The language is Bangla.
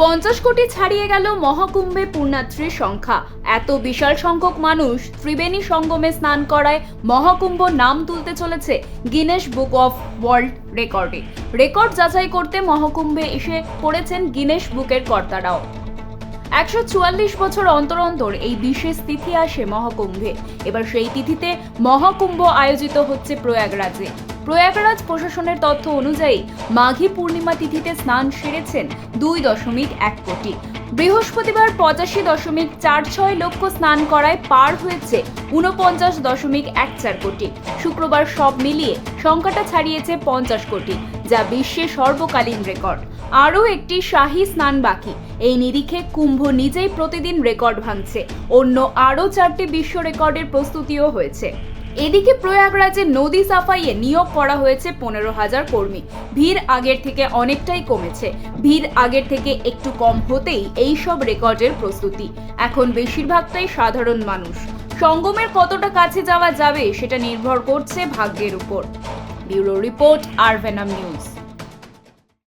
পঞ্চাশ কোটি ছাড়িয়ে গেল মহাকুম্ভে পুণ্যাত্রীর সংখ্যা। এত বিশাল সংখ্যক মানুষ ত্রিবেণী সঙ্গমে স্নান করায় মহাকুম্ভ নাম তুলতে চলেছে গিনেস বুক অফ ওয়ার্ল্ড রেকর্ডে। রেকর্ড যাচাই করতে মহাকুম্ভে এসে পড়েছেন গিনেস বুকের কর্তারাও। একশো চুয়াল্লিশ বছর অন্তর অন্তর এই বিশেষ তিথি আসে মহাকুম্ভে। এবার সেই তিথিতে মহাকুম্ভ আয়োজিত হচ্ছে প্রয়াগরাজে। প্রয়াগরাজ প্রশাসনের তথ্য অনুযায়ী, মাঘী পূর্ণিমা তিথিতে স্নান সেরেছেন দুই দশমিক এক কোটি। বৃহস্পতিবার পঁচাশি দশমিক চার ছয় লক্ষ স্নান করায় পার হয়েছে উনপঞ্চাশ দশমিক এক চার কোটি। শুক্রবার সব মিলিয়ে সংখ্যাটা ছাড়িয়েছে পঞ্চাশ কোটি। যা বিশ্বের সর্বকালীন রেকর্ড। আরও একটি শাহী স্নান বাকি। এই নিরিখে কুম্ভ নিজেই প্রতিদিন রেকর্ড ভাঙছে। অন্য আরও চারটি বিশ্ব রেকর্ডের প্রস্তুতিও হয়েছে। এদিকে প্রয়াগরাজে নদী সাফাইয়ে নিয়োগ করা হয়েছে পনেরো হাজার কর্মী। ভিড় আগের থেকে অনেকটাই কমেছে। ভিড় আগের থেকে একটু কম হতেই এই সব রেকর্ডের প্রস্তুতি। এখন বেশিরভাগটাই সাধারণ মানুষ। সঙ্গমের কতটা কাছে যাওয়া যাবে সেটা নির্ভর করছে ভাগ্যের উপর। Bureau report আরভেনাম news